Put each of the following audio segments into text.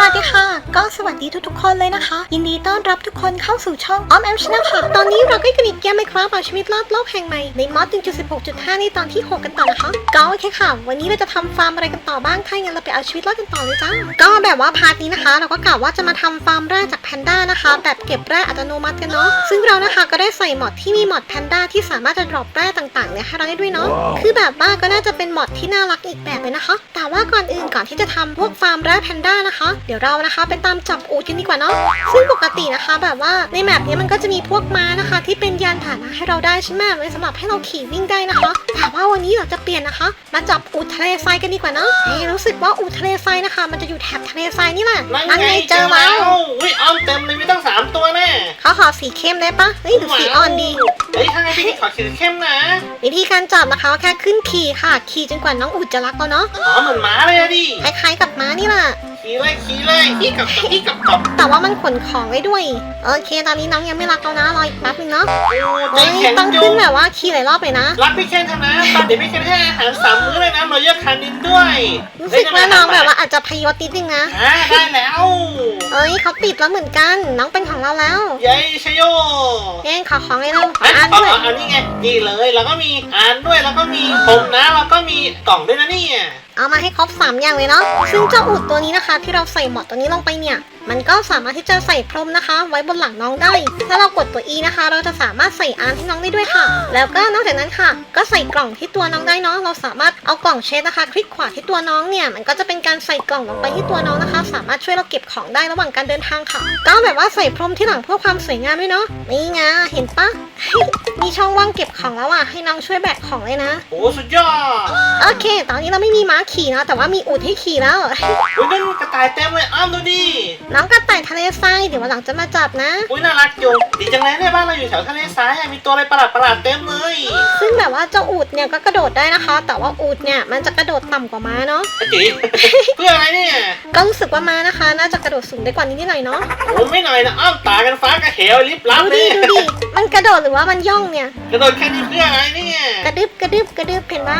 สวัสดีค่ะ ก็สวัสดีทุกๆ คนเลยนะคะ ยินดีต้อนรับทุกคนเข้าสู่ช่องออมแอมชนะค่ะ ตอนนี้เราก็อยู่ในเกมไมครับเอาชีวิตรอดโลกแห่งใหม่ในมอด1.16.5 ในตอนที่ 6 กันต่อนะคะ ก็โอเคค่ะ วันนี้เราจะทำฟาร์มอะไรกันต่อบ้างถ้าอย่างนั้นเราไปเอาชีวิตรอดกันต่อเลยจ้า ก็แบบว่าพาร์ทนี้นะคะ เราก็กะว่าจะมาทำฟาร์มแร่จากแพนด้านะคะ แบบเก็บแร่อัตโนมัติกันเนาะ ซึ่งเรานะคะก็ได้ใส่มอดที่มีมอดแพนด้าที่สามารถจะดรอปแร่ต่างๆเนี่ยให้เราได้ด้วยเนาะ คือแบบว่าก็น่าจะเป็นมอดที่น่ารักอีกแบบเลยนะคะ แต่ว่าก่อนอื่นก่อนที่จะทำพวกฟาร์มแร่แพนด้านะคะเดี๋ยวเรานะคะไปตามจับอูดกันดีกว่าเนาะซึ่งปกตินะคะ แบบว่าในแมปเนี้ยมันก็จะมีพวกม้านะคะ ที่เป็นยานพาหนะให้เราได้ใช่ไหมไว้สำหรับให้เราขี่วิ่งได้นะคะแต่ว่าวันนี้เราจะเปลี่ยนนะคะ มาจับอูดทะเลทรายกันดีกว่าเนาะเฮ้ยรู้สึกว่าอูดทะเลทรายนะคะ มันจะอยู่แถบทะเลทรายนี่แหละนั่นไงเจอแล้แล้ววอุ้ยอ้อมเต็มเลยมีตั้งสามตัวแน่เขาขอสีเข้มได้ปะเฮ้ยหรือสีอ่อนดีเฮ้ยถ้าไงพี่ขอสีเข้มนะ วิธีการจับนะคะแค่ขึ้นขี่ค่ะ ขี่จนกว่าน้องอูดจะรักเราเนาะอ๋อเหมือนหมาเลยอะดิคล้ายๆกับม้านี่แหละ ขี่เลยขี่เลยขี่กับกับขี่กับกับแต่ว่ามันขนของไว้ด้วย โอเค ตอนนี้น้องยังไม่รักเรานะรออีกแป๊บนึงเนาะโอ้ใจเฮ้ยแข็งต้องจุขึ้งนแบบว่าขี่หลายรอบเลยนะ รักพี่เคนเถอะนะตอนเดี๋ยวพี่เคนให้อาหารสามมื้อเลยนะรอยัลคานินด้วยรู้สึกว่าน้องแบบว่าอาจจะพยศนิดนึงนะ อ่าได้แล้วเอ้ยเขาติดแล้วเหมือนกัน น้องเป็นของเราแล้วยัยชโยเอ้ยขอของเลยเร็วอะอ่านอ๋อด้วยอันนี้ไงนี่เลยแล้วก็มีอ่านด้วยแล้วก็มีผมนะแล้วก็มีกล่องด้วยนะเนี่ย เอามาให้ครบ3อย่างเลยเนาะซึ่งเจ้าอุดตัวนี้นะคะ ที่เราใส่หมอดตัวนี้ลงไปเนี่ย มันก็สามารถที่จะใส่พรมนะคะ ไว้บนหลังน้องได้ ถ้าเรากดตัว E นะคะ เราจะสามารถใส่อานให้น้องได้ด้วยค่ะ แล้วก็นอกจากนั้นค่ะ ก็ใส่กล่องที่ตัวน้องได้เนาะ เราสามารถเอากล่องเชดนะคะ คลิกขวาที่ตัวน้องเนี่ย มันก็จะเป็นการใส่กล่องลงไปที่ตัวน้องนะคะ สามารถช่วยเราเก็บของได้ระหว่างการเดินทางค่ะ ก็แบบว่าใส่พรมที่หลังเพื่อความสวยงามด้วยเนาะ นี่ไง เห็นปะมีช่องว่างเก็บของแล้วอะ ให้น้องช่วยแบกของเลยนะ โอ้สุดยอด โอเค ตอนนี้เราไม่มีม้าขี่เนาะแต่ว่ามีอูฐให้ขี่แล้วอุ้ยนั่นกระต่ายเต็มเลยอ้อมดูดิน้องกระต่ายทะเลทรายเดี๋ยววันหลังจะมาจับนะ อุ้ยน่ารักจุงดีจังเลยเนี่ยบ้านเราอยู่แถวทะเลทรายอะมีตัวอะไรประหลาดประหลาดๆเต็มเลยซึ่งแบบว่าเจ้าอูดเนี่ยก็กระโดดได้นะคะ แต่ว่าอูดเนี่ยมันจะกระโดดต่ำกว่าม้าเนาะไอ้จีเพื่ออะไรเนี่ยก็รู้สึกว่าม้านะคะ น่าจะกระโดดสูงได้กว่านี้นิดหน่อยเนาะโอ้ไม่หน่อยนะอ้อมตากันฟ้ากระเหวลิบลับดูเลดิยดูดิมันกระโดดหรือว่ามันย่องเนี่ยกระโดดแค่นี้เพื่ออะไรเนี่ย กระดึบกระดึบกระดึบเห็นปะ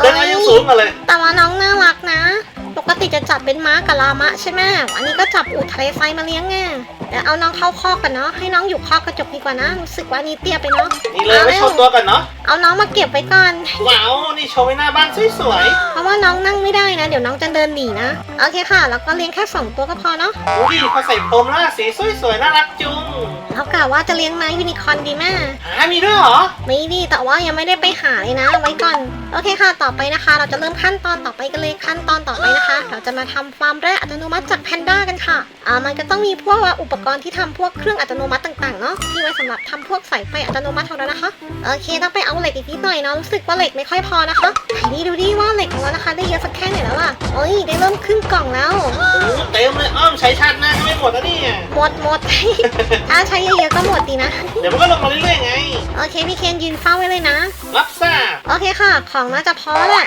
เดินมายังสูงมาเลย แต่ว่าน้องน่ารักนะ ปกติจะจับเป็นม้ากับลามะใช่ไหมอันนี้ก็จับอูดทะเลทรายมาเลี้ยงไงเดี๋ยวเอาน้องเข้าคอกกันเนาะ ให้น้องอยู่คอกกระจกดีกว่านะ รู้สึกว่านี่เตี้ยไปเนาะ นี่เลยไว้โชว์ตัวกันเนาะ เอาน้องมาเก็บไว้ก่อน ว้าว นี่โชว์ไว้หน้าบ้านสวยเพราะว่าน้องนั่งไม่ได้นะ เดี๋ยวน้องจะเดินหนีนะ โอเคค่ะ แล้วก็เลี้ยงแค่สองตัวก็พอเนาะๆดูดิพอใส่พรมแล้วสีสวยๆน่ารักจุงแล้วกะว่าจะเลี้ยงม้ายูนิคอร์นดีแม่หามีด้วยเหรอ ไม่ดีแต่ว่ายังไม่ได้ไปหาเลยนะ ไว้ก่อน โอเคค่ะ ต่อไปนะคะ เราจะเริ่มขั้นตอนต่อไปกันเลยขั้นตอนต่อไปนะคะเราจะมาทำฟาร์มแร่อัตโนมัติจากแพนด้ากันค่ะอ่ามันก็ต้องมีพวกว่าอุปกรณ์ที่ทำพวกเครื่องอัตโนมัติต่างๆเนาะที่ไว้สำหรับทำพวกสายไฟอัตโนมัติของเรานะคะโอเคต้องไปเอาเหล็กอีกนิดหน่อยเนาะรู้สึกว่าเหล็กไม่ค่อยพอนะคะไหนนี่ดูดิว่าเหล็กของเรานะคะ ได้เยอะสักแค่ไหนแล้วล่ะเอ้ยได้เริ่มครึ่งกล่องแล้วโอ้เต็มเลยอ้อมใช้ชาติหน้าก็ไม่หมดแล้วเนี่ยหมดหมดถ้าใช้เยอะๆก็หมดดีนะ เดี๋ยวมันก็ลงมาเรื่อยๆไง โอเคพี่เคนยืนเฝ้าไว้เลยนะ รับทราบโอเคค่ะ ของน่าจะพอแล้วแหละ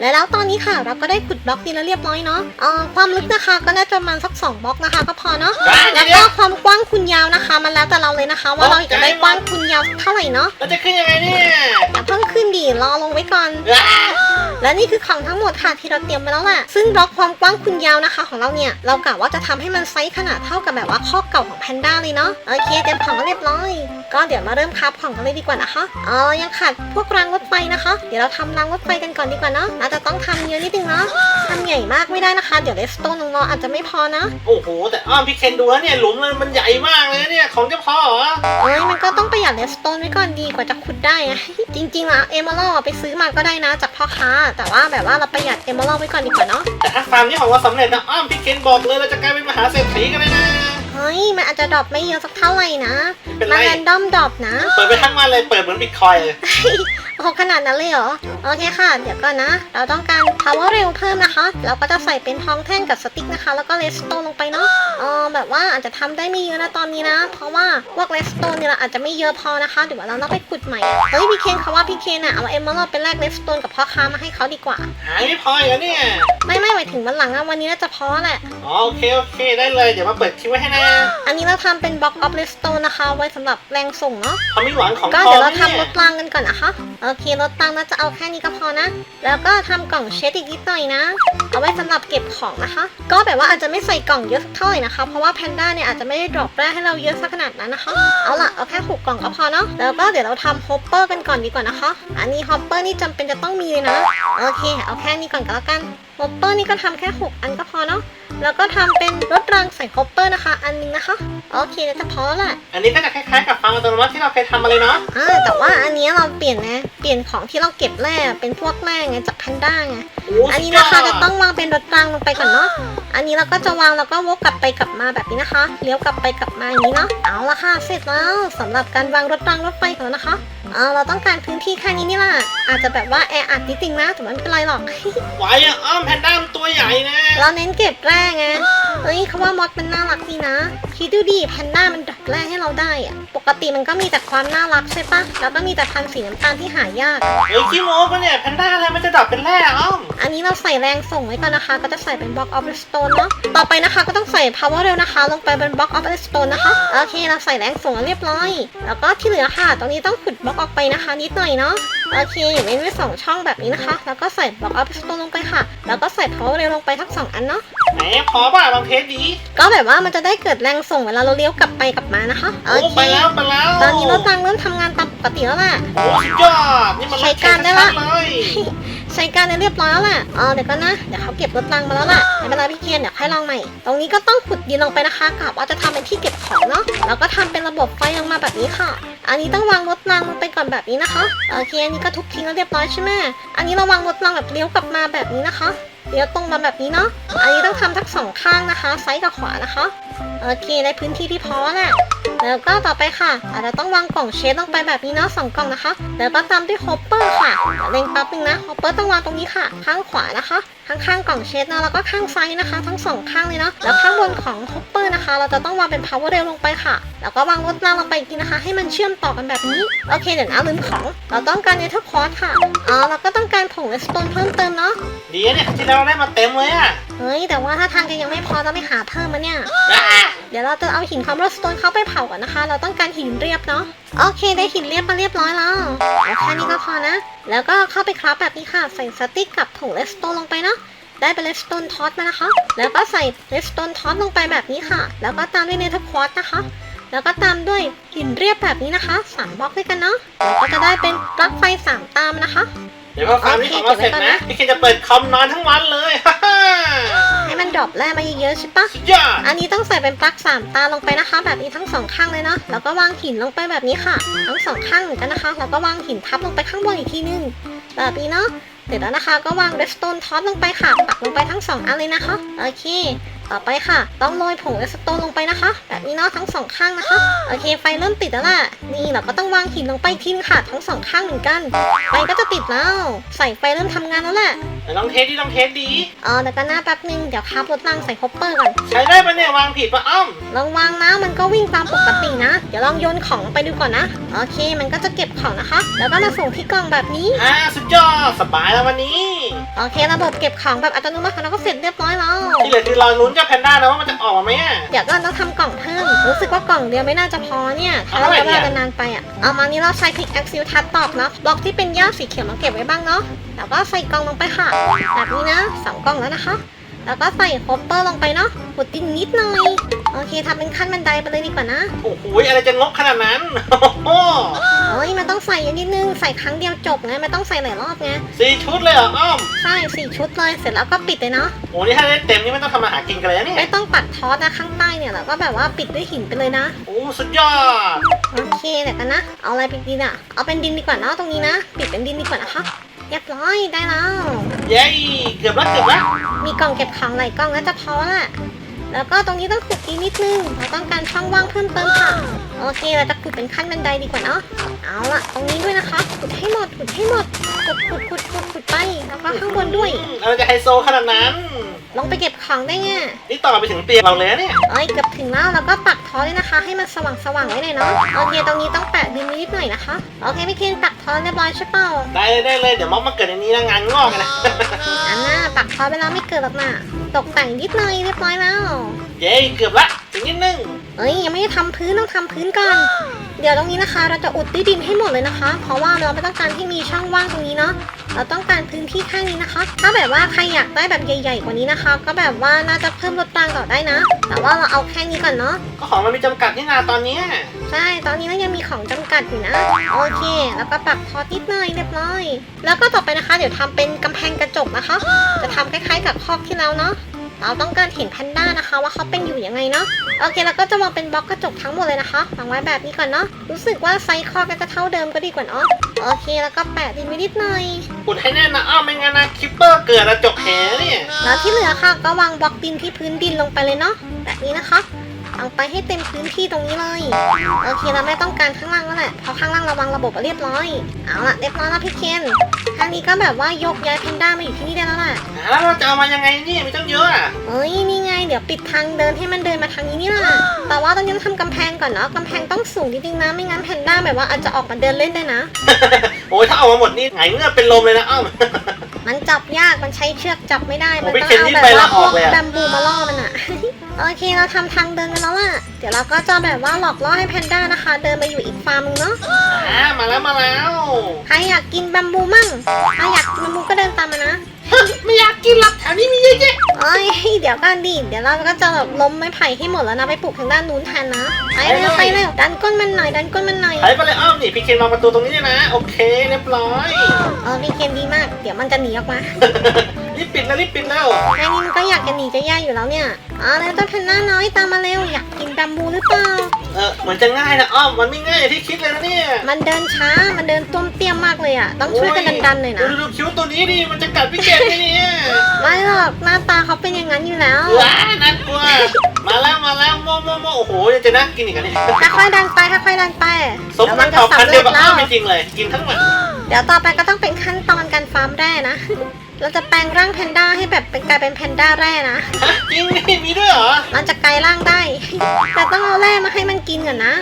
และแล้วตอนนี้ค่ะเราก็ได้ขุดบล็อกนี้แล้วเรียบร้อยเนาะเอ่อความลึกนะคะก็น่าจะประมาณสัก2บล็อกนะคะ ก็พอเนาะได้แล้วเดี๋ก็ยวความกว้างคุณยาวนะคะ มันแล้วแต่เราเลยนะคะ ว่าเราอยากจะได้กว้างคุณยาวเท่าไหร่เนาะเราจะขึ้นยังไงเนี่ยอย่าเพิ่งขึ้นดิรอลงไว้ก่อน ว้า และนี่คือของทั้งหมดค่ะที่เราเตรียมไว้แล้วแหละซึ่งบล็อกความกว้างคุณยาวนะคะ ของเราเนี่ย เรากะว่าจะทำให้มันไซส์ขนาดเท่ากับแบบว่าข้อเก่าของแพนด้าเลยเนาะ โอเคเตรียมของไว้เรียบร้อย ก็เดี๋ยวมาเริ่มคราฟของกันเลยดีกว่านะคะเออยังขาดพวกรางรถไฟนะคะ เดี๋ยวเราทำรางรถไฟกันก่อนดีกว่าเนาะน่าจะต้องทำเยอะนิดนึงเนาะทำใหญ่มากไม่ได้นะคะ เดี๋ยวเลสโตนของเราอาจจะไม่พอนะ โอ้โห แต่อ้อมพี่เคนดูแล้วเนี่ยหลุมมันมันใหญ่มากเลยนะเนี่ย ของจะพอเหรอเอ้ยมันก็ต้องประหยัดเลสโตนไว้ก่อนดีกว่าจะขุดได้อะจริงๆอะเอมอลไปซื้อมาก็ได้นะจากพ่อค้าแต่ว่าแบบว่าเราประหยัดเอมอลไว้ก่อนดีกว่าเนาะแต่ถ้าฟาร์มนี้ของเราสำเร็จนะอ้อมพี่เคนบอกเลยเราจะกลายเป็นมหาเศรษฐีกันเลยนะ เฮ้ย มันอาจจะดรอปไม่เยอะสักเท่าไหร่นะ เป็นไร มันแรนดอมดรอปนะ เปิดไปทั้งวันเลยเปิดเหมือนบิตคอยเลย โอ้โหขนาดนั้นเลยเหรอ โอเคค่ะ เดี๋ยวก่อนนะ เราต้องการ power เร็วเพิ่มนะคะ เราก็จะใส่เป็นทองแท่งกับสติ๊กนะคะ แล้วก็เลสโตนลงไปเนาะเออแบบว่าอาจจะทำได้ไม่เยอะนะตอนนี้นะ เพราะว่าพวกเลสโตนเนี่ยเราอาจจะไม่เยอะพอนะคะ เดี๋ยวเราต้องไปขุดใหม่ เฮ้ยพี่เคนเขาว่าพี่เคนอะเอาเอมเมอรัลไปแลกเลสโตนกับพ่อค้ามาให้เขาดีกว่าหายไม่พออีกแล้วเนี่ย ไม่ไม่หมายถึงวันหลังอะวันนี้น่าจะพอแหละอ๋อโอเคโอเคได้เลย เดี๋ยวมาเปิดคลิปไว้ให้นะ อันนี้เราทำเป็นบล็อกออฟเลสโตนนะคะ ไว้สำหรับแรงส่งเนาะเขามีหวังของก็ทอเดี๋ยงวเรานี่ทำรถรางกันก่อนนะคะโอเครถตังน่าจะเอาแค่นี้ก็พอนะ แล้วก็ทำกล่องเช็ดอีกนิดหน่อยนะ เอาไว้สำหรับเก็บของนะคะ ก็แบบว่าอาจจะไม่ใส่กล่องเยอะสักเท่าไหร่นะคะ เพราะว่าแพนด้าเนี่ยอาจจะไม่ได้ดรอปแร่ให้เราเยอะสักขนาดนั้นนะคะ เอาล่ะเอาแค่หกกล่องก็พอเนาะ แล้วก็เดี๋ยวเราทำฮอปเปอร์กันก่อนดีกว่านะคะ อันนี้ฮอปเปอร์นี่จำเป็นจะต้องมีเลยนะ โอเค เอาแค่นี้ก่อนก็แล้วกัน ฮอปเปอร์นี่ก็ทำแค่หกอันก็พอเนาะ แล้วก็ทำเป็นรถรางใส่ฮอปเปอร์นะคะ อันหนึงนะคะ โอเคแล้วจะพอแล้วแหละ อันนี้ก็จะคล้ายๆกับฟังอัตโนมัติที่เราเคยทำมาเลยเนาะอ่าแต่ว่าอันเนี้ยเราเปลี่ยนนะ เปลี่ยนของที่เราเก็บแร่เป็นพวกแร่ไงจากแพนด้าไงโอ้อันนี้สุดยนะคะดจะต้องวางเป็นรถรางลงไปก่อนเนาะ อันนี้เราก็จะวางแล้วก็วกกลับไปกลับมาแบบนี้นะคะ เลี้ยวกลับไปกลับมาอย่างนี้เนาะ เอาละค่ะ เสร็จแล้วสำหรับการวางรถรางรถไฟของเรานะคะ เออเราต้องการพื้นที่แค่นี้นี่แหละอาจจะแบบว่าแออัดนิดนึงนะแต่ว่าไม่เป็นไรหรอก ไหวอะอ้อมแพนด้ามันตัวใหญ่นะ เราเน้นเก็บแร่ไงเฮ้ยเขาว่ามอดมันน่ารักดีนะคิดดูดิแพนด้ามันดักแร่ให้เราได้อะปกติมันก็มีแต่ความน่ารักใช่ปะแล้วก็มีแต่พันธุ์สีน้ำตาลที่หายาก เฮ้ยขี้โม้ปะเนี่ยแพนด้าอะไรมันจะดับเป็นแร่อ้อมอันนี้เราใส่แรงส่งไว้ก่อนนะคะ ก็จะใส่เป็นบล็อกออฟสโตนเนาะต่อไปนะคะก็ต้องใส่ power rail นะคะ ลงไปเป็นบล็อกออฟสโตนนะคะโอเค เราใส่แรงส่งแล้วเรียบร้อย แล้วก็ที่เหลือค่ะตรงนี้ต้องขุดบล็อกออกไปนะคะ นิดหน่อยเนาะโอเคเว้นไว้สองช่องแบบนี้นะคะ แล้วก็ใส่บล็อกออฟสโตนลงไปค่ะ แล้วก็ใส่ power rail ลงไปทั้งสองอันเนาะแหมพอป่ะลองเทสดีก็แบบว่ามันจะได้เกิดแรงส่งเวลาเราเลี้ยวกลับไปกลับมานะคะโอโอ้เคไปแล้วไปแล้วตอนนี้รถรางเริ่มทำงานตามปกติแล้วแหละโอ้สุดยอดนี่มันใช้การได้ละชัดๆเลยใช้การได้เรียบร้อยแล้วแหละอ๋อเดี๋ยวก็นะเดี๋ยวเขาเก็บรถรังมาแล้วล่ะไม่เป็นไรพี่เคียนเดี๋ยวค่อยลองใหม่ ตรงนี้ก็ต้องขุดดินลงไปนะคะกะว่าจะทำเป็นที่เก็บของเนาะแล้วก็ทำเป็นระบบไฟลงมาแบบนี้ค่ะ อันนี้ต้องวางรถรางลงไปก่อนแบบนี้นะคะโอเคอันนี้ก็ทุบทิ้งแล้วเรียบร้อยใช่ไหมอันนี้เราวางรถรางแบบเลี้ยวกลับมาแบบนี้นะคะ เลี้ยวตรงมาแบบนี้เนาะ อันนี้ต้องทำทั้งสองข้างนะคะ ซ้ายกับขวานะคะ โอเค ในพื้นที่ที่พอแหละแล้วก็ต่อไปค่ะอาจจะต้องวางกล่องเชดลงไปแบบนี้เนาะสองกล่องนะคะ แล้วก็ตามด้วยฮอปเปอร์ค่ะเดี๋ยวเล็งแป๊บนึงนะ ฮอปเปอร์ต้องวางตรงนี้ค่ะ ข้างขวานะคะข้างๆกล่องเชดเนาะแล้วก็ข้างไซ้ายนะคะ ทั้งสองข้างเลยเนาะแล้วข้างบนของฮอปเปอร์นะคะ เราจะต้องวางเป็น power rail ลงไปค่ะ แล้วก็วางรถรางลงไปอีกทีนะคะ ให้มันเชื่อมต่อกันแบบนี้ โอเคเดี๋ยวนะลืมของ เราต้องการเนเธอร์คอร์สค่ะอ๋อเราก็ต้องการผงเลสโตนเพิ่มเติมเนาะดีนะเนี่ยที่เราได้มาเต็มเลยอะ เฮ้ย แต่ว่าถ้าทางจะยังไม่พอต้องไปหาเพิ่มมาเนี่ยอะเดี๋ยวเราจะเอาหินคอมโรสโตนเข้าไปเผาก่อนนะคะ เราต้องการหินเรียบเนาะ โอเค ได้หินเรียบมาเรียบร้อยแล้วเอาแค่นี้ก็พอนะ แล้วก็เข้าไปคราฟแบบนี้ค่ะ ใส่สติ๊กกับถุงเลสโตนลงไปเนาะ ได้เป็นเลสโตนทอสมานะคะ แล้วก็ใส่เลสโตนทอสลงไปแบบนี้ค่ะ แล้วก็ตามด้วยเนเธอร์ควอตนะคะ แล้วก็ตามด้วยหินเรียบแบบนี้นะคะสามบล็อกด้วยกันเนาะแล้วก็จะได้เป็นปลั๊กไฟสามตามนะคะ เดี๋ยวพอฟาร์มนี้ของเราเสร็จนะพี่เคนจะเปิดคอมนอนทั้งวันเลยฮ่าฮ่าให้มันดรอปแร่มาเยอะๆใช่ปะสุดยอดอันนี้ต้องใส่เป็นปลั๊กสามตาลงไปนะคะ แบบนี้ทั้งสองข้างเลยเนาะแล้วก็วางหินลงไปแบบนี้ค่ะ ทั้งสองข้างเหมือนกันนะคะแล้วก็วางหินทับลงไปข้างบนอีกทีนึงแบบนี้เนาะเสร็จแล้วนะคะก็วางเรสโตนทอสลงไปค่ะปักลงไปทั้งสองอันเลยนะคะโอเค ต่อไปค่ะ ต้องโรยผงเรสโตนลงไปนะคะ แบบนี้เนาะทั้งสองข้างนะคะ โอเคไฟเริ่มติดแล้วล่ะ นี่เราก็ต้องวางหินลงไปอีกทีนึงค่ะ ทั้งสองข้างเหมือนกัน ไฟก็จะติดแล้ว ใส่ไฟเริ่มทำงานแล้วแหละไหนลองเทสดีลองเทสดีเออแต่ก็หน้าแป๊บนึงเดี๋ยวคาบรถรางใส่คอปเปอร์ก่อน ใช้ได้ปะเนี่ยวางผิดปะอ้อมลองวางนะมันก็วิ่งตามปกตินะ เดี๋ยวลองโยนของลงไปดูก่อนนะ โอเค มันก็จะเก็บของนะคะ แล้วก็มาส่งที่กล่องแบบนี้อ่าสุดยอดสบายแล้ววันนี้ โอเคระบบเก็บของแบบอัตโนมัติของเราก็เสร็จเรียบร้อยแล้วที่เหลือคือรอลุ้นกับแพนด้านะว่ามันจะออกมาไหมอะ เดี๋ยวก็ต้องทำกล่องเพิ่มรู้สึกว่ากล่องเดียวไม่น่าจะพอเนี่ยถ้าเราเอาเท่าไหร่ใช้เวลาเนี่ย นานๆไปอะเอามานี้เราใช้พิกแอคซิลทัดตอกเนาะบล็อกที่เป็นหญ้าสีเขียวมาเก็บไว้บ้างเนาะแล้วก็ใส่กล่องลงไปค่ะแบบนี้นะสองกล่องแล้วนะคะ แล้วก็ใส่โคปเปอร์ลงไปเนาะขุดดินนิดหน่อย โอเคทำเป็นขั้นบันไดไปเลยดีกว่านะ โอ้โหอะไรจะงกขนาดนั้นโอ้โหเอ้ยมันต้องใส่นิดนึงใส่ครั้งเดียวจบไงไม่ต้องใส่หลายรอบไงสี่ชุดเลยเหรออ้อมใช่สี่ชุดเลยเสร็จแล้วก็ปิดเลยเนาะโอ้นี่ถ้าได้เต็มนี่ไม่ต้องทำมาหากินกันเลยนะเนี่ยไม่ต้องปัดทอสนะข้างใต้เนี่ยแล้วก็แบบว่าปิดด้วยหินไปเลยนะ โอ้สุดยอดโอเคเดี๋ยวกันนะ เอาอะไรปิดดินอะเอาเป็นดินดีกว่าเนาะตรงนี้นะ ปิดเป็นดินดีกว่านะคะเรียบร้อยได้แล้วเย้เกือบแล้วเกือบแล้วมีกล่องเก็บของหลายกล่องแล้วจะพอละ แล้วก็ตรงนี้ต้องขุดดินนิดนึงเราต้องการช่องว่างเพิ่มเติมค่ะ โอเค เราจะขุดเป็นขั้นบันไดดีกว่าเนาะ เอาละตรงนี้ด้วยนะคะ ขุดให้หมด ขุดให้หมด ขุดขุดขุดขุดขุดไป แล้วก็ข้างบนด้วยอืมอะไรจะไฮโซขนาดนั้น ลงไปเก็บของได้ไงนี่ต่อไปถึงเตียงเราเลยนะเนี่ยเอ้ยเกือบถึงแล้วแล้วก็ปักทอเลยนะคะ ให้มันสว่างสว่างๆไว้หน่อยเนาะ โอเค ตรงนี้ต้องแปะดินนิดหน่อยนะคะ โอเคพี่เคนปักทอเรียบร้อยใช่เปล่าได้เลยได้เลย เดี๋ยวม็อบมาเกิดในนี้นะงานงอกเลยนะอันน่ะปักทอไปแล้วไม่เกิดหรอกนะตกแต่งนิดหน่อยเรียบร้อยแล้วเย้เกือบละถึงนิดนึงเอ้ยยังไม่ได้ทำพื้นต้องทำพื้นก่อน เดี๋ยวตรงนี้นะคะ เราจะอุดด้วยดินให้หมดเลยนะคะ เพราะว่าเราไม่ต้องการที่มีช่องว่างตรงนี้เนาะเราต้องการพื้นที่แค่นี้นะคะ ถ้าแบบว่าใครอยากได้แบบใหญ่ ๆ กว่านี้นะคะ ก็แบบว่าน่าจะเพิ่มลดรางต่อได้นะ แต่ว่าเราเอาแค่นี้ก่อนเนาะก็ของมันมีจำกัดนี่นาตอนเนี้ยใช่ตอนนี้เรายังมีของจำกัดอยู่นะโอเค แล้วก็ปักพอนิดหน่อยเรียบร้อย แล้วก็ต่อไปนะคะ เดี๋ยวทำเป็นกำแพงกระจกนะคะ จะทำคล้ายๆกับคอกที่แล้วเนาะ เราต้องการเห็นแพนด้านะคะว่าเขาเป็นอยู่ยังไงเนาะโอเคแล้วก็จะมองเป็นบล็อกกระจกทั้งหมดเลยนะคะวางไว้แบบนี้ก่อนเนาะรู้สึกว่าไซส์คอกก็จะเท่าเดิมก็ดีกว่าเนาะโอเคแล้วก็แปะดินไว้นิดหน่อยอุดให้แน่นนะอ้าวไม่งั้นนะคิปเปอร์เกิดระจกแหเนี่ยแล้วที่เหลือค่ะก็วางบล็อกดินที่พื้นดินลงไปเลยเนาะแบบนี้นะคะ เอาไปให้เต็มพื้นที่ตรงนี้เลย โอเคเราไม่ต้องการข้างล่างแล้วแหละเพราะข้างล่างเราวางระบบไว้เรียบร้อย เอาละเรียบร้อยแล้วพี่เคนทางนี้ก็แบบว่ายกย้ายแพนด้ามาอยู่ที่นี่ได้แล้วแหละแล้วเราจะเอามายังไงเนี่ยมีตั้งเยอะอะเอ้ยนี่ไง เดี๋ยวปิดทางเดินให้มันเดินมาทางนี้นี่แหละแต่ว่าตอนนี้ต้องทำกำแพงก่อนเนาะกำแพงต้องสูงนิดนึงนะไม่งั้นแพนด้าแบบว่าอาจจะออกมาเดินเล่นได้นะ โอ้ยถ้าเอามาหมดนี่ไงเงือกเป็นลมเลยนะอ้าวมันจับยากมันใช้เชือกจับไม่ได้ มันโอ้ต้องพี่เคนเอานี่แบบไปว่าละพอวอกกเลยอะแบมบูมาล่อมันอะ โอเคเราทำทางเดินกันแล้วล่ะเดี๋ยวเราก็จะแบบว่าหลอกล่อให้แพนด้านะคะ เดินไปอยู่อีกฟาร์มนึงเนาะอ่ามาแล้วมาแล้วใครอยากกินแบมบูมั่งถ้าอยากกินแบมบูก็เดินตามมานะไม่อยากกินหรอกแถวนี้มีเยอะแยะเอ้ยเดี๋ยวกันดิเดี๋ยวเราก็จะแบบล้มไม้ไผ่ให้หมดแล้วนะไปปลูกทางด้านนู้นแทนนะไปเร็วไปเร็วดันก้นมันหน่อยดันก้นมันหน่อยใช้ไปเลยอ้าวนี่พี่เคนวางประตูตรงนี้เลยนะ โอเคเรียบร้อยเออพี่เกมดีมาก เดี๋ยวมันจะหนีออกมา รีบปิดแล้วรีบปิดแล้วแค่นี้มันก็อยากจะหนีจะแย่อยู่แล้วเนี่ยอ๋อแล้วเจ้าแพนด้าน้อยตามมาเร็วอยากกินแบมบูหรือเปล่า เออเหมือนจะง่ายนะอ้อมมันไม่ง่ายอย่างที่คิดเลยนะเนี่ยมันเดินช้ามันเดินต้วมเตี้ยมมากเลยอะต้องช่วยกันดันๆหน่อยนะ ดูดูคิ้วตัวนี้ดิมันจะกัดพี่เกดไหมเนี่ยไม่หรอกหน้าตาเขาเป็นอย่างนั้นอยู่แล้วว้าน่ากลัวมาแล้วมาแล้วโมโมโมโอ้โหยังจะน่ากินอีกอันนี้ค่อยๆดันไปค่อยๆดันไปสมเดี๋ยวนัมักนจะเผ่าพันธุ์เดียวกับสำเร็จแล้อ้อวมจริงๆเลย กินทั้งหมดเดี๋ยวต่อไปก็ต้องเป็นขั้นตอนการฟาร์มแร่นะ เราจะแปลงร่างแพนด้าให้แบบเป็นกลายเป็นแพนด้าแร่นะ ฮะจริงดิมีด้วยเหรอ มันจะกลายร่างได้ แต่ต้องเอาแร่มาให้มันกินก่อนนะ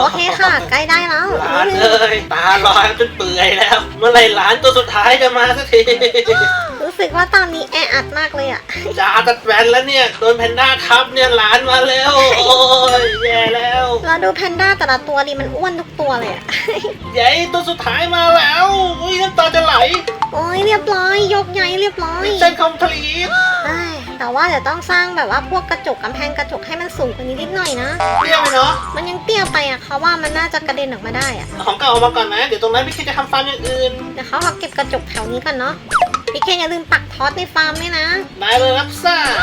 โอเคค่ะ ใกล้ได้แล้วหลานเอ้ยตาลอยจนเปื่อยแล้ว เมื่อไหรหลานตัวสุดท้ายจะมาสักที รู้สึกว่าตอนนี้แออัดมากเลยอะจ่าตัดแฟนแล้วเนี่ย โดนแพนด้าทับเนี่ยหลานมาแล้ว โอ้ยแย่แล้ว เราดูแพนด้าแต่ละตัวดิมันอ้วนทุกตัวเลยอะ ใหญ่ตัวสุดท้ายมาแล้วอุ้ยน้ำตาจะไหลโอ้ยเรียบร้อย ยกใหญ่เรียบร้อยมิชชั่นคอมพลีทเอ้ยแต่ว่าเดี๋ยวต้องสร้างแบบว่าพวกกระจกกำแพงกระจกให้มันสูงกว่านี้นิดหน่อยนะ เรียกไปเนาะมันยังเตี้ยไปอะเขาว่ามันน่าจะกระเด็นออกมาได้อะ เอาของเก่าออกมาก่อนนะ เดี๋ยวตรงนั้นพี่คิดจะทำฟาร์มอย่างอื่น เดี๋ยวเขาเอาเก็บกระจกแถวนี้กันเนาะ พี่เคนอย่าลืมปักทอสในฟาร์มด้วยนะ ได้เลยรับทราบ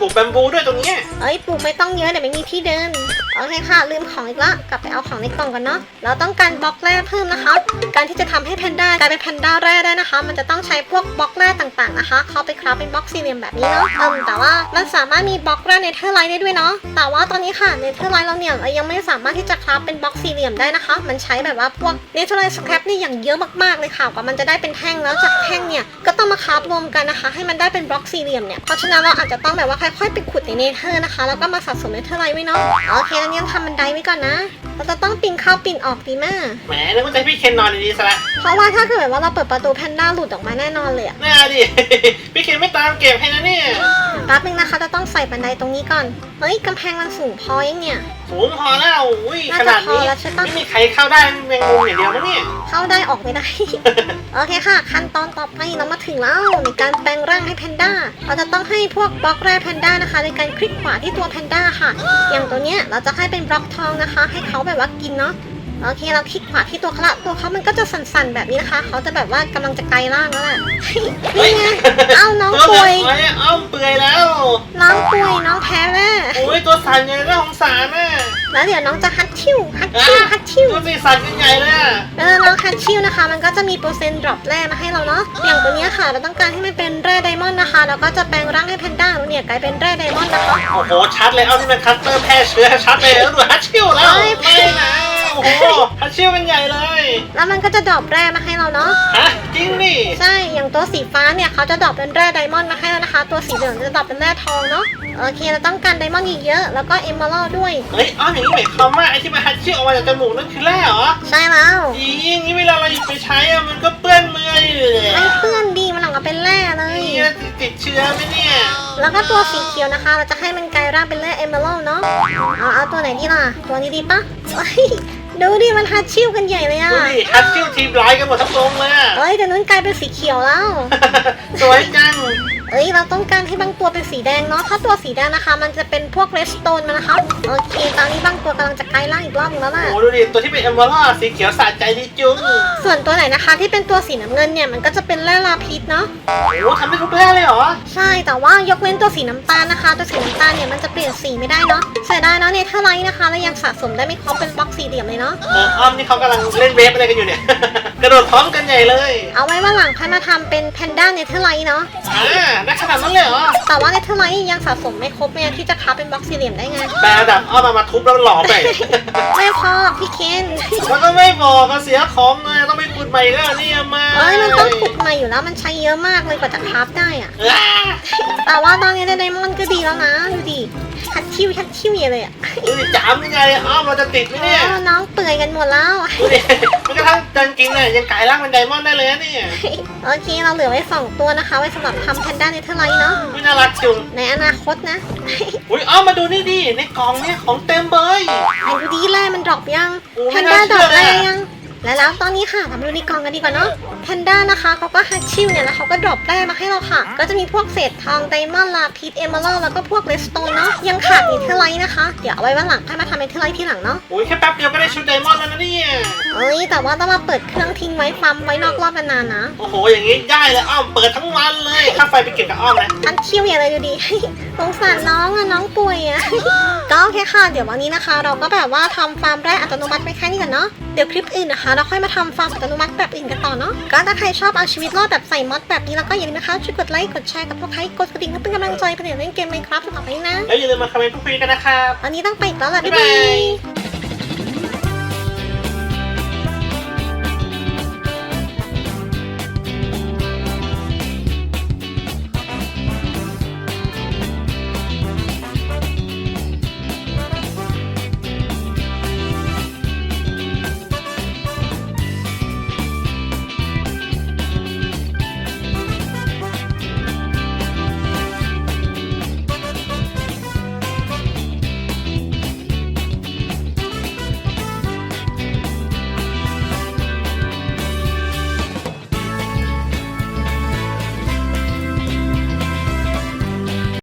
ปลูกแบมบูด้วยตรงเนี้ยเอ้ยปลูกไม่ต้องเยอะเดี๋ยวไม่มีที่เดินโอเคค่ะ ลืมของอีกละกลับไปเอาของในกล่องกันเนาะเราต้องการบล็อกแร่เพิ่มนะคะ การที่จะทำให้แพนด้ากลายเป็นแพนด้าแร่ได้นะคะ มันจะต้องใช้พวกบล็อกแร่ต่างๆนะคะ เขาไปคราฟเป็นบล็อกสี่เหลี่ยมแบบนี้เนาะเอมแต่ว่ามันสามารถมีบล็อกแร่เนเธอร์ไลท์ได้ด้วยเนาะแต่ว่าตอนนี้ค่ะเนเธอร์ไลท์เราเนี่ยเรายังไม่สามารถที่จะคราฟเป็นบล็อกสี่เหลี่ยมได้นะคะ มันใช้แบบว่าพวกเนเธอร์ไลท์สครับนี่อย่างเยอะมากๆเลยค่ะกว่ามันจะได้เป็นแท่งแล้วจากแท่งเนี่ยก็ต้องมาคราฟรวมกันนะคะ ให้มันได้เป็นบล็อกสี่เหลี่ยมเนี่ย เพราะฉะนั้นเราอาจจะต้องแบบว่าค่อยๆไปขุดในเนเธอร์นะคะ แล้วก็มาสะสมเนเธอร์ไลท์ไว้เนาะ โอเคแล้วเนี่ยทำบันไดไว้ก่อนนะ เราจะต้องปีนเข้าปีนออกดีมากแหมนึกว่าจะให้พี่เคนนอนดีๆซะละเพราะว่าถ้าเกิดว่าเราเปิดประตูแพนด้าหลุดออกมาแน่นอนเลยอะน่าดิ พี่เคนไม่ตามเก็บให้นะเนี่ยแป๊บนึงนะคะ จะต้องใส่บันไดตรงนี้ก่อน เฮ้ยกำแพงมันสูงพอยังเนี่ย สูงพอแล้วอุ้ยน่าขจะนาดนี้พอแล้วใช่ปะ ไม่มีใครเข้าได้แมงมุมอย่างเดียวมั้งเนี่ย เข้าได้ออกไม่ได้ โอเคค่ะ ขั้นตอนต่อไปเรามาถึงแล้วในการแปลงร่างให้แพนด้า เราจะต้องให้พวกบล็อกแร่แพนด้านะคะในการคลิกขวาที่ตัวแพนด้าค่ะ อย่างตัวเนี้ยเราจะให้เป็นบล็อกทองนะคะ ให้เขาแบบว่ากินเนาะ โอเคเราคลิกขวาที่ตัวเขาละตัวเขามันก็จะสั่นๆแบบนี้นะคะ เขาจะแบบว่ากำลังจะกลายร่างแล้วแหละนี่ไงเอ้าน้องตัวป่วยไว้อ้อมเปื่อยแล้ว น้องป่วยน้องแพ้แม่โอ้ยตัวสั่นใหญ่น่าสงสารน่ะแล้วเดี๋ยวน้องจะฮัตชิวฮัตชิวฮัตชิวตัวสีสั่นกันใหญ่เลยอะเออน้องฮัตชิวนะคะ มันก็จะมีเปอร์เซ็นต์ดรอปแร่มาให้เราเนาะอย่างตัวเนี้ยค่ะ เราต้องการให้มันเป็นแร่ไดมอนด์นะคะแล้วก็จะแปลงร่างให้แพนด้าเราเนี่ยกลายเป็นแร่ไดมอนด์นะคะโอ้โหชัดเลยเอานี่มันคัตเตอร์แพร่เชื้อชัดเลยแล้วดูฮัชชิวแล้วเอ้ยไม่นะ โอ้โหฮัตชิวกันใหญ่เลยแล้วมันก็จะดรอปแร่มาให้เราเนาะ ฮะจริงดิใช่ อย่างตัวสีฟ้าเนี่ยเขาจะดรอปเป็นแร่ไดมอนด์มาให้แล้วนะคะ ตัวสีเหลืองจะดรอปเป็นแร่ทองเนาะ โอเค เราต้องการไดมอนด์อีกเยอะแล้วก็เอมเมอรัลด์ด้วย เฮ้ยอ้าวอย่างนี้หมายความว่าไอ้ที่มันฮัตชิวออกมาจากจมูกนั่นคือแร่เหรอใช่แล้ว อีอย่างนี้เวลาเราหยิบไปใช้อะมันก็เปื้อนมืออยู่เลยไม่เปื้อนดีมันหลังก็เป็นแร่เลย นี่จะติดเชื้อไหมเนี่ย แล้วก็ตัวสีเขียวนะคะ เราจะให้มันกลายร่างเป็นแร่เอมเมอรัลด์เนาะ เอาเอาตัวไหนดีล่ะ ตัวนี้ดีปะเฮ้ย ดูดิมันฮัดชิวกันใหญ่เลยอะดูดิฮัตชิวทีมร้ายกันหมดทั้งวงเลยอะ เฮ้ยแต่นู้นกลายเป็นสีเขียวแล้ว สวยจัง เอ้ยเราต้องการให้บางตัวเป็นสีแดงเนาะถ้าตัวสีแดงนะคะ มันจะเป็นพวกเรสโตนมานะคะโอเคตอนนี้บางตัวกำลังจะกลายร่างอีกรอบนึงแล้วล่ะ โอ้ดูดิ ตัวที่เป็นเอมเบอร์สีเขียวสะใจดีจุ้งส่วนตัวไหนนะคะ ที่เป็นตัวสีน้ำเงินเนี่ยมันก็จะเป็นแร่ลาพิษเนาะโอ้ทำได้ทุกแร่เลยเหรอ ใช่แต่ว่ายกเว้นตัวสีน้ำตาลนะคะ ตัวสีน้ำตาลเนี่ยมันจะเปลี่ยนสีไม่ได้เนาะเสียดายเนาะเนเธอร์ไลท์นะคะและยังสะสมได้ไม่ครบเป็นบล็อกสี่เหลี่ยมเลยเนาะเอออ้อมนี่เขากำลังเล่นเวฟอะไรกันอยู่เนี่ยกระโดดพร้อมกันใหญ่เลย เอาไว้ว่าหลังค่อยมาทำเป็นแพนด้าเนเธอร์ไลท์เนาะ อ่าได้ขนาดนั้นเลยเหรอ แต่ว่าเนเธอร์ไลท์ยังสะสมไม่ครบเนี่ยที่จะคับเป็นบล็อกสี่เหลี่ยมได้ไงแปลระดับอ้อมเอามาทุบแล้วหล่อไป ไม่พอพี่เคนแล้วก็ไม่บอกก็เสียของเลยต้องไปขุดใหม่ก็เนี่ยมาเอ้ยมันต้องขุดใหม่อยู่แล้วมันใช้เยอะมากเลยกว่าจะคับได้อะอ่าแต่ว่าตอนนี้ได้ไดมอนด์ก็ดีแล้วนะดูดิชัดชิวชัดชิวอย่างเลยอะ ดูดิจามยังไงอ้อมเราจะติดไหมเนี่ยอ้าวน้องเปื่อยกันหมดแล้ว ดูดิมันกระทั่งเดินกินเนี่ยยังกลายร่างเป็นไดมอนด์ได้เลยนะเนี่ยโอเคเราเหลือไว้สองตัวนะคะ ไว้สำหรับทำแพนด้าเนเธอร์ไลท์เนาะไม่น่ารักจุงในอนาคตนะ อุ้ยอ้อมมาดูนี่ดิในกล่องเนี่ยของเต็มเลยไอ้ดูดีแร่มันดรอปยังโอ้แพไม่นน่าด้าดรอปเชื่อเลยแร่อะ ยัง และแล้วตอนนี้ค่ะทำดูในกล่องกันดีกว่าเนาะแพนด้านะคะเขาก็ฮัตชิวเนี่ยแล้วเขาก็ดรอปแร่มาให้เราค่ะ ก็จะมีพวกเศษทองไดมอนด์ลาพิษเอเมอรัลแล้วก็พวกเลสโตนเนาะยังขาดเนเธอร์ไลท์นะคะ เดี๋ยวเอาไว้วันหลังค่อยมาทำเนเธอร์ไลท์ทีหลังเนาะอุ้ยแค่แป๊บเดียวก็ได้ชุดไดมอนด์แล้วนะเนี่ยเอ้ยแต่ว่าต้องมาเปิดเครื่องทิ้งไว้ปั๊มไว้นอกรอบนานๆนะโอ้โหอย่างงี้ได้เลยอ้อมเปิดทั้งวันเลยค่าไฟไปเก็บกับอ้อมนะอันคิวอย่างไรดูดีสงสารน้องอะน้องป่วยอะก็โอเคค่ะ เดี๋ยววันนี้นะคะ เราก็แบบว่าทำฟาร์มแร่อัตโนมัติไปแค่นี้ก่อนเนาะเดี๋ยวคลิปอื่นนะคะ เราค่อยมาทำฟาร์มอัตโนมัติแบบอื่นกันต่อเนาะก็ถ้าใครชอบเอาชีวิตรอดแบบใส่มอดแบบนี้แล้วก็อย่าลืมนะคะช่วยกดไลค์กดแชร์กับพวกใครกดกระดิ่งเพื่อเป็นกำลังใจไปเล่นเกมไมครับต่อไปนะแล้วอย่าลืมมาคอมเมนต์พูดคุยกันนะครับวันนี้ต้องไปอีกแล้วล่ะบ๊าบ๊ายยบาบายย